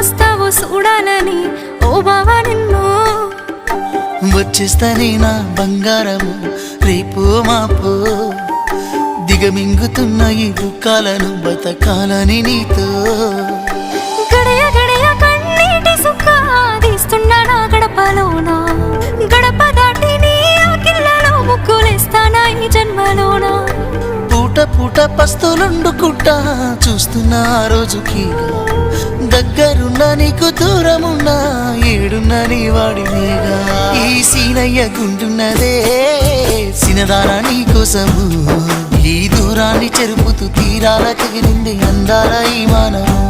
వస్తావో చూడాలని? ఓ బావా నిన్ను. వచ్చేస్తానే నా బంగారము రేపు మాపో. దిగమింగుతున్న ఈ దుఃఖాలను బతకాలని నీతో. గడియ గడియ కన్నీటి సుఖ తీస్తున్నా నా గడపలోన గడప దాటి నీ ఆకిళ్ళలో ముగ్గులేస్తానా ఈ జన్మలోన? పూట పూట పస్తులుండుకుంటా చూస్తున్న రోజుకి నీకు దూరమున్నా ఏడున్న నీ వాడినేగా ఈ సీనయ్య గుంటున్నదే సినదారా నీ కోసము. ఈ దూరాన్ని చెరుపుతూ తీరాల తగిలింది అందాల ఈ మానము.